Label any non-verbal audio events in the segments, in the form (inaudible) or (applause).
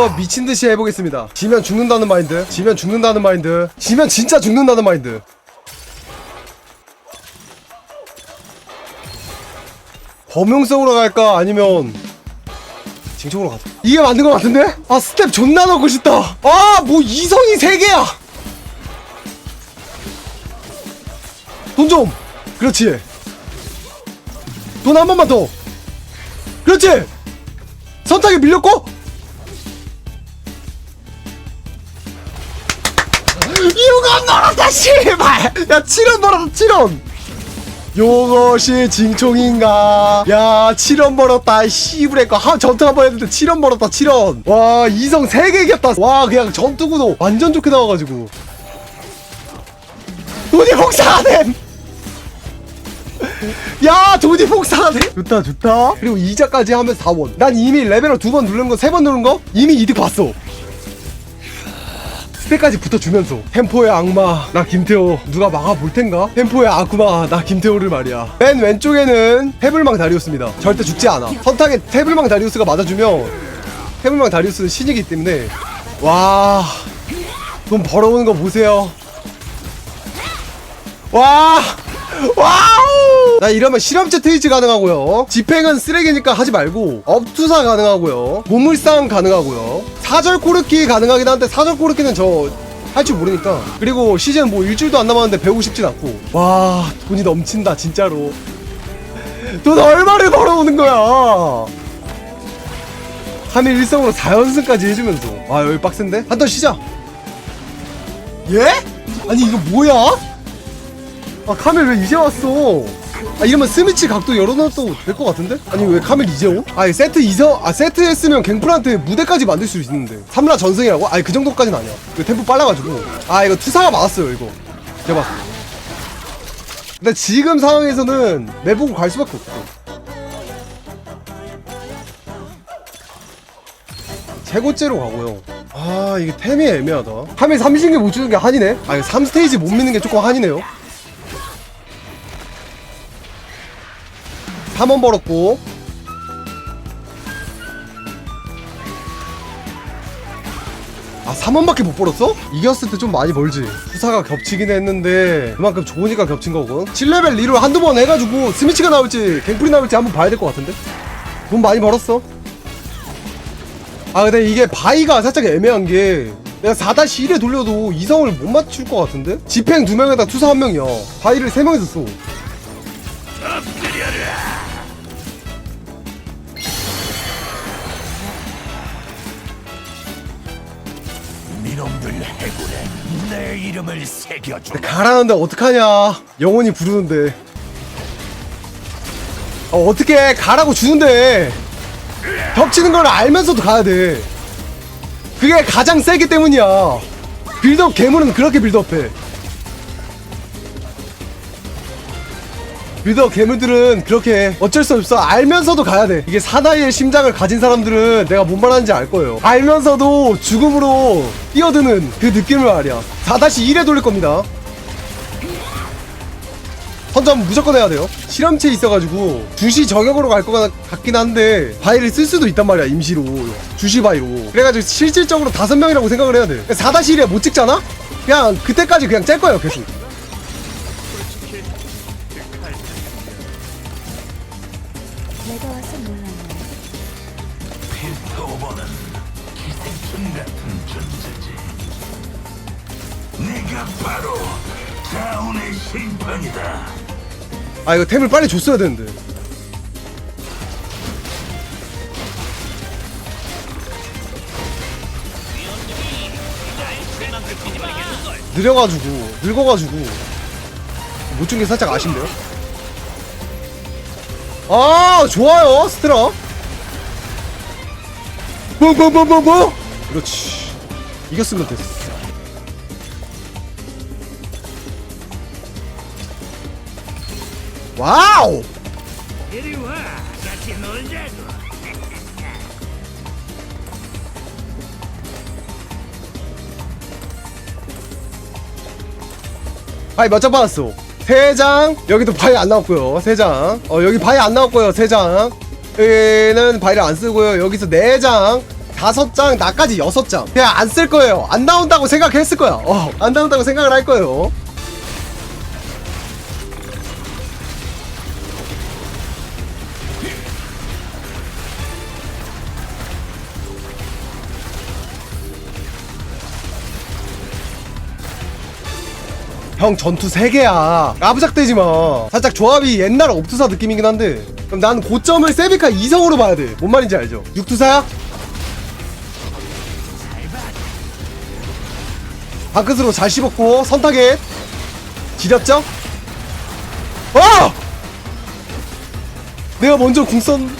여기서 미친 듯이 해보겠습니다. 지면 죽는다는 마인드. 지면 죽는다는 마인드. 지면 진짜 죽는다는 마인드. 범용성으로 갈까? 아니면 징총으로 가자. 이게 맞는 것 같은데? 아 스텝 존나 넣고 싶다. 아 뭐 이성이 세 개야. 돈 좀. 그렇지. 돈 한 번만 더. 그렇지. 선택에 밀렸고 이유가 멀었다 씨발! 야 7원 벌었다 7원 요것이 징총인가? 야 7원 벌었다 씨부레거. 한 전투 한 번 했는데 7원 벌었다 7원 와 이성 3개 이겼다. 와 그냥 전투구도 완전 좋게 나와가지고. 돈이 복사하네! (laughs) 야 돈이 복사하네! 좋다 좋다. 그리고 이자까지 하면 4원 난 이미 레벨을 두번 누른 거 세 번 누른 거 이미 이득 봤어 스택까지 붙어주면서 템포의 악마 나 김태호. 누가 막아볼 텐가? 템포의 악마 나 김태호를 말이야. 맨 왼쪽에는 태블망 다리우스입니다. 절대 죽지 않아. 선탁에 태블망 다리우스가 맞아주면 태블망 다리우스는 신이기 때문에. 와 돈 벌어오는 거 보세요. 와 와우! 나 이러면 실험체 트위치 가능하고요. 집행은 쓰레기니까 하지 말고 업투사 가능하고요. 보물상 가능하고요. 사절 코르키 가능하긴 한데 사절 코르키는 저 할 줄 모르니까. 그리고 시즌 뭐 일주일도 안 남았는데 배우고 싶진 않고. 와 돈이 넘친다 진짜로. 돈 얼마를 벌어오는 거야? 하늘 일성으로 4연승까지 해주면서. 와 여기 빡센데? 한번 쉬자. 예? 아니 이거 뭐야? 아 카멜 왜 이제 왔어? 아 이러면 스미치 각도 열어놔도 될 것 같은데? 아니 왜 카멜 이제 오? 아니 세트 이서 아 세트 했으면 갱플한테 무대까지 만들 수 있는데. 삼라 전승이라고? 아니 그 정도까지는 아니야. 이거 템포 빨라가지고. 아 이거 투사가 맞았어요 이거. 대박 근데 지금 상황에서는 내보고 갈 수밖에 없어. 최고째로 가고요. 아 이게 템이 애매하다. 카멜 30개 못 주는 게 한이네? 아 이거 3스테이지 못 미는 게 조금 한이네요 3원 벌었고. 아 3원밖에 못 벌었어? 이겼을 때 좀 많이 벌지. 수사가 겹치긴 했는데 그만큼 좋으니까 겹친 거고 7레벨 리를 한두 번 해가지고 스미치가 나올지 갱플이 나올지 한번 봐야 될 것 같은데? 돈 많이 벌었어? 아 근데 이게 바이가 살짝 애매한 게 내가 4-1에 돌려도 이성을 못 맞출 것 같은데? 집행 2명에다 투사 1명이야. 바이를 3명이서 써 놈들 해골에 내 이름을 새겨줘. 가라는데 어떡하냐? 영원히 부르는데. 어, 어떻게 가라고 주는데. 겹치는 걸 알면서도 가야 돼. 그게 가장 세기 때문이야. 빌드업 괴물은 그렇게 빌드업해 빌드업 괴물들은 그렇게 해. 어쩔 수 없어 알면서도 가야 돼 이게 사나이의 심장을 가진 사람들은 내가 뭔 말하는지 알 거예요 알면서도 죽음으로 뛰어드는 그 느낌을 말이야 4-1에 돌릴 겁니다 선점 무조건 해야 돼요. 실험체 있어가지고 주시 저격으로 갈 것 같긴 한데 바위를 쓸 수도 있단 말이야 임시로 주시 바위로. 그래가지고 실질적으로 다섯 명이라고 생각을 해야 돼. 4-1에 못 찍잖아? 그냥 그때까지 그냥 짤 거예요 계속. 내가 와서 몰랐네. 필터버는 기생충 같은 존재지. 네가 바로 자운의 심판이다. 아 이거 템을 빨리 줬어야 되는데. 느려가지고 늙어가지고 못 준 게 살짝 아쉽네요. 아 좋아요 스트라. 뽕뽕뽕뽕뽕. 그렇지. 이겼으면 됐어. 와우. 몇장 받았어? 세 장. 여기도 바이 안 나왔고요. 세 장. 어 여기 바이 안 나왔고요. 세 장. 여기는 바이를 안 쓰고요. 여기서 네 장. 다섯 장 나까지 여섯 장 그냥 안 쓸 거예요 안 나온다고 생각했을 거야 어안 나온다고 생각을 할 거예요 형 전투 3개야 까부작대지 마 살짝 조합이 옛날 옵투사 느낌이긴 한데 그럼 난 고점을 세비카 이성으로 봐야 돼뭔 말인지 알죠? 육투사야? 방끝으로 잘 씹었고 선타겟 지렸죠? 아! 내가 먼저 궁선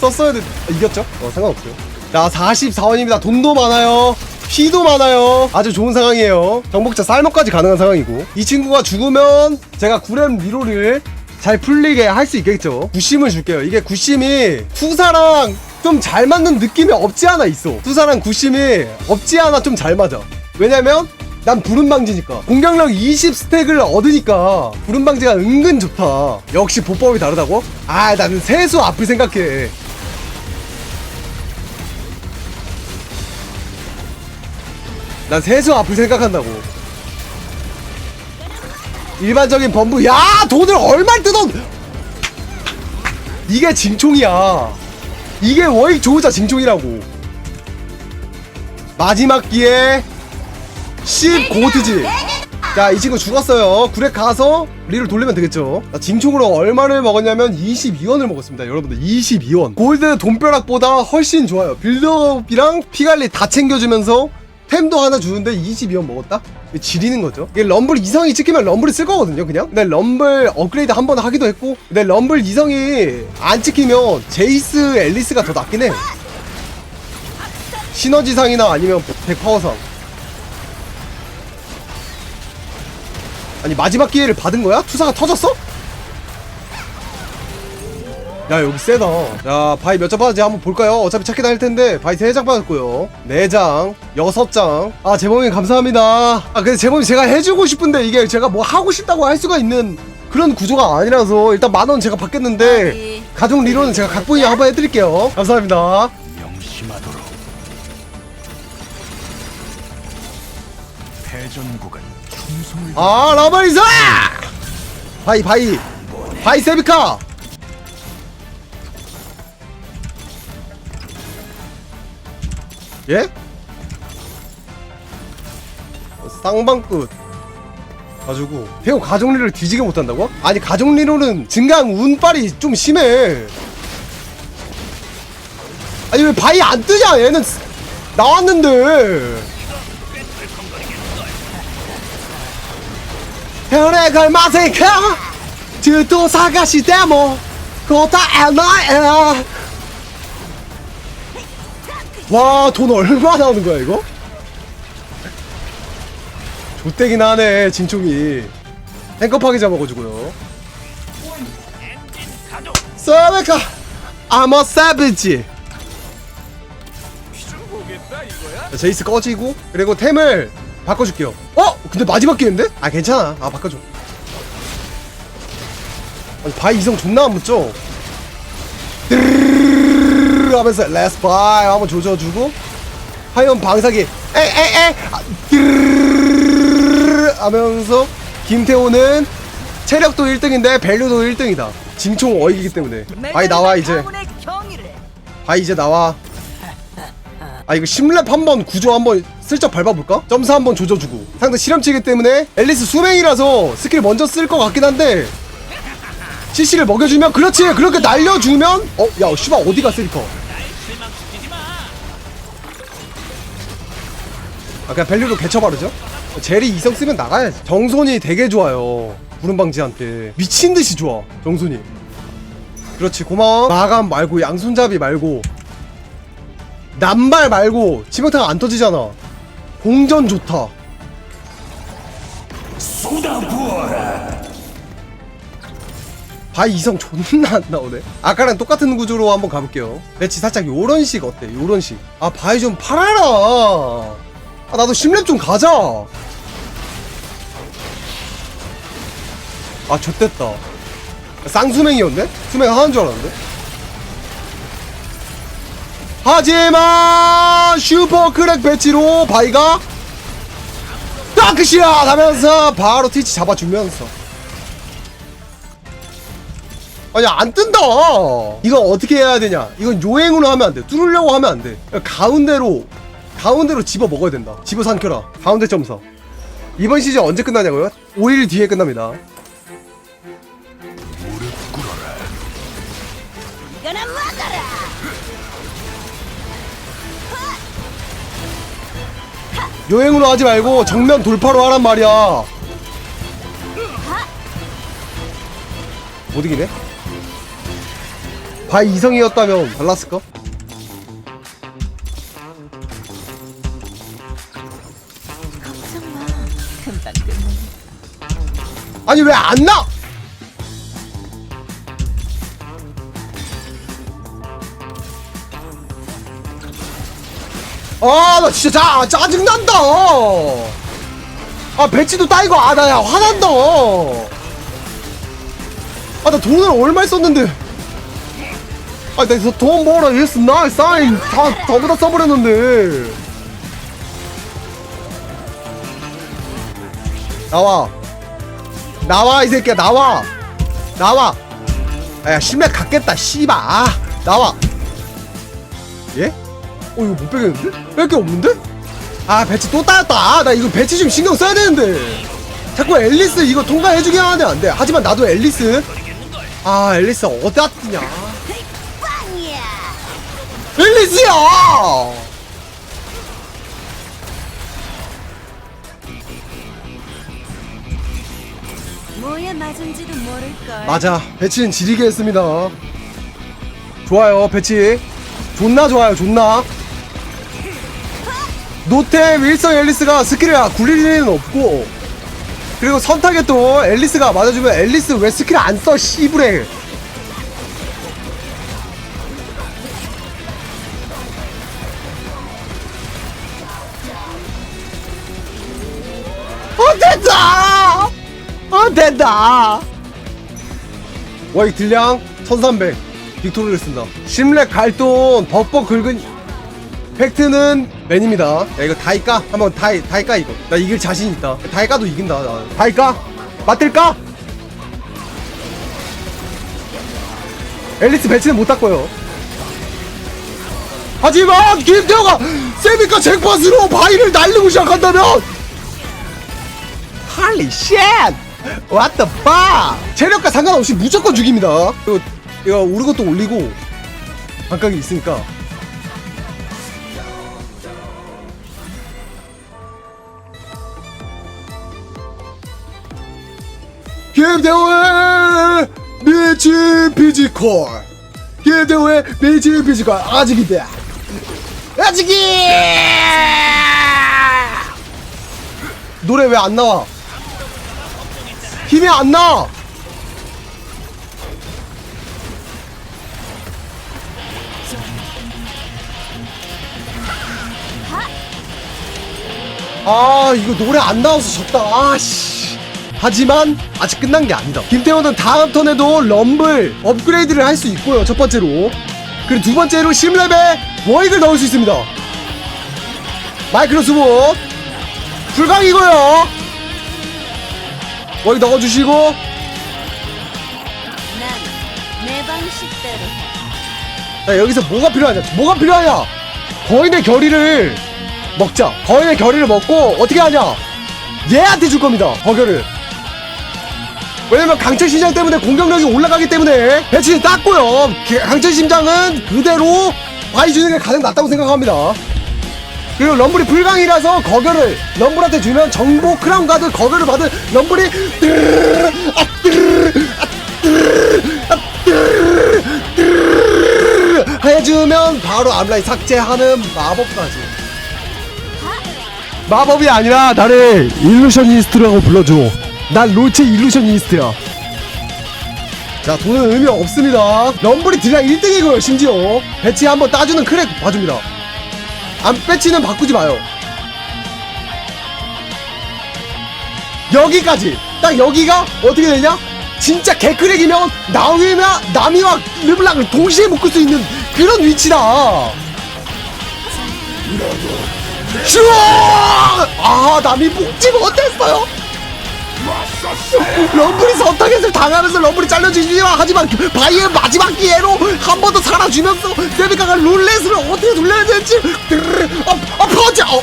썼어야 돼 아, 이겼죠? 어 상관없어요 자 44원입니다 돈도 많아요 피도 많아요. 아주 좋은 상황이에요. 정복자 쌀먹까지 가능한 상황이고. 이 친구가 죽으면 제가 9렘 리로를 잘 풀리게 할 수 있겠죠. 구심을 줄게요. 이게 구심이 투사랑 좀 잘 맞는 느낌이 없지 않아 있어. 투사랑 구심이 없지 않아 좀 잘 맞아. 왜냐면 난 부름방지니까. 공격력 20스택을 얻으니까 부름방지가 은근 좋다. 역시 보법이 다르다고? 아 나는 세수 앞을 생각해 난 세수 앞을 생각한다고. 일반적인 범부, 야! 돈을 얼마를 뜯어! 이게 징총이야. 이게 워익 조우자 징총이라고. 마지막 기회, 10 고트지. 자, 이 친구 죽었어요. 구렉 가서 리를 돌리면 되겠죠. 자, 징총으로 얼마를 먹었냐면 22원을 먹었습니다. 여러분들 22원. 골드 돈벼락보다 훨씬 좋아요. 빌드업이랑 피관리 다 챙겨주면서 템도 하나 주는데 22원 먹었다? 지리는 거죠. 이게 럼블 이성이 찍히면 럼블을 쓸 거거든요, 그냥. 근데 럼블 업그레이드 한 번 하기도 했고, 근데 럼블 이성이 안 찍히면 제이스 앨리스가 더 낫긴 해. 시너지상이나 아니면 백파워상. 아니 마지막 기회를 받은 거야? 투사가 터졌어? 야 여기 세다. 자 바이 몇 장 받았지 한번 볼까요? 어차피 찾기 다닐 텐데 바이 3장 받았고요. 4장 6장. 아 재범이 감사합니다. 아 근데 재범이 제가 해주고 싶은데 이게 제가 뭐 하고 싶다고 할 수가 있는 그런 구조가 아니라서 일단 만 원 제가 받겠는데 가족 리로는 제가 각본이 한번 해드릴게요. 감사합니다. 명심하도록. 회전국은 충성을 아 라바리사! 바이 바이 바이 세비카 예? 쌍방끝 가지고. 배우 가정리를 뒤지게 못한다고? 아니 가정리로는 증강 운빨이 좀 심해. 아니 왜 바이 안 뜨냐? 얘는 쓰- 나왔는데. 별의 걸맞으니까 뒤도 사가시 데모. 고다 에나에 와 돈 얼마 나오는 거야 이거? 좆대긴 하네 진총이 탱커파기 잡아가지고요 a savage 자, 제이스 꺼지고 그리고 템을 바꿔줄게요 어? 근데 마지막 기회인데? 아 괜찮아 아 바꿔줘 아니, 바이 이성 존나 안 붙죠? 하면서 레스 바이 한번 조져주고 하연 방사기 에에에 아, 하면서 김태호는 체력도 1등인데 밸류도 1등이다. 징총 어이기기 때문에. 바이 나와 이제. 바이 이제 나와. 아 이거 심랩 한번 구조 한번 슬쩍 밟아볼까? 점수 한번 조져주고. 상대 실험치기 때문에 앨리스 수맹이라서 스킬 먼저 쓸 것 같긴 한데 CC를 먹여주면 그렇지. 그렇게 날려주면 어? 야 씨발 어디가 쓰리커 아 그냥 밸류로 개쳐 바르죠? 제리 이성 쓰면 나가야지. 정손이 되게 좋아요. 구름방지한테 미친듯이 좋아 정손이. 그렇지 고마워. 마감 말고 양손잡이 말고. 남발 말고 치명타가 안 터지잖아. 공전 좋다. 쏟아부어라. 바이 이성 존나 안 나오네. 아까랑 똑같은 구조로 한번 가볼게요. 매치 살짝 요런 식 어때? 요런 식아 바이 좀 팔아라 아 나도 심랩 좀 가자. 아 좆됐다. 쌍수맹이었네? 수맹 하나인 줄 알았는데? 하지만 슈퍼 크랙 배치로 바이가 다크시야 하면서 바로 트위치 잡아주면서. 아니 안 뜬다. 이거 어떻게 해야 되냐? 이건 요행으로 하면 안돼. 뚫으려고 하면 안돼. 가운데로 가운데로 집어 먹어야 된다 집어 삼켜라 가운데 점사 이번 시즌 언제 끝나냐고요? 5일 뒤에 끝납니다. 요행으로 하지 말고 정면 돌파로 하란 말이야 못 이기네 바이 이성이었다면 달랐을까? 아니 왜 안 나? 아 나 진짜 짜, 짜증난다. 아 배치도 따이고 아 나 야 화난다. 아 나 돈을 얼마 썼는데. 아 내가 돈 모으라 예스 나? 사인. 다 더보다 써버렸는데 나와. 나와 이 새끼야 나와. 나와. 아, 야 심맥 갖겠다 씨바. 아 나와. 예? 어 이거 못 빼겠는데? 뺄 게 없는데? 아 배치 또 따였다. 아, 나 이거 배치 좀 신경 써야 되는데. 자꾸 앨리스 이거 통과해주게 하면 안돼. 하지만 나도 앨리스. 아 앨리스 어디다 뜨냐. 앨리스야 맞은지도 모를 걸. 맞아 배치는 지리게 했습니다. 좋아요 배치. 존나 좋아요 존나. 노태 윌성 앨리스가 스킬을 굴릴 일은 없고. 그리고 선타겟 또 앨리스가 맞아주면 앨리스 왜 스킬 안 써 씨부레 어 됐다. 와 이 딜량 1300 빅토리를 쓴다. 심렉 갈돈 벅벅 긁은 팩트는 맨입니다. 야 이거 다이까? 한번 다이 다이까 이거? 나 이길 자신 있다. 다이까도 이긴다 나. 다이까? 맞들까? 앨리스 배치는 못 닦고요. 하지만 김태호가 세미카 잭팟으로 바위를 날리고 시작한다면! Holy shit! What the fuck! 체력과 상관없이 무조건 죽입니다. 이거, 이거 우리 것도 올리고 반각이 있으니까. 김대호의 미치 피지컬 김대호의 미치 피지컬 아직이다 아직이 노래 왜 안 나와? 힘이 안 나. 아 이거 노래 안 나와서 졌다. 아씨. 하지만 아직 끝난 게 아니다. 김태호는 다음 턴에도 럼블 업그레이드를 할 수 있고요. 첫 번째로. 그리고 두 번째로 심랩에 워익을 넣을 수 있습니다. 마이크로 수복 불강이고요. 워익 넣어주시고. 난내 방식대로 해. 자 여기서 뭐가 필요하냐? 뭐가 필요하냐? 거인의 결의를 먹자. 거인의 결의를 먹고 어떻게 하냐? 얘한테 줄 겁니다 버겨를. 왜냐면 강철 심장 때문에 공격력이 올라가기 때문에 배치를 땄고요. 게- 강철 심장은 그대로 바이 주는 게 가장 낫다고 생각합니다 그리고 럼블이 불강이라서 거결을 럼블한테 주면 정보 크라운 가드 거결을 받은 럼블이 뜨르르, 아, 뜨르르, 아, 뜨르르, 아, 뜨르르, 뜨르르 해주면 바로 암라인 삭제하는 마법까지. 마법이 아니라 나를 일루셔니스트라고 불러줘. 난 롤체 일루셔니스트야. 자 돈은 의미 없습니다. 럼블이 딜량 1등이고요 심지어. 배치 한번 따주는 크랙 봐줍니다 안 배치는 바꾸지 마요. 여기까지. 딱 여기가 어떻게 되냐? 진짜 개크랙이면 나위나 나미와 르블랑을 동시에 묶을 수 있는 그런 위치다. 슈! 아! 남이 복지 못했어요 (laughs) 럼블이 선타겟을 당하면서 럼블이 잘려지지만 하지만 바이의 마지막 기회로 한 번 더 살아주면서 세비카가 룰렛을 어떻게 돌려야 될지. 아, 아 퍼지 어.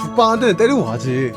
죽방 한 대는 때리고 가지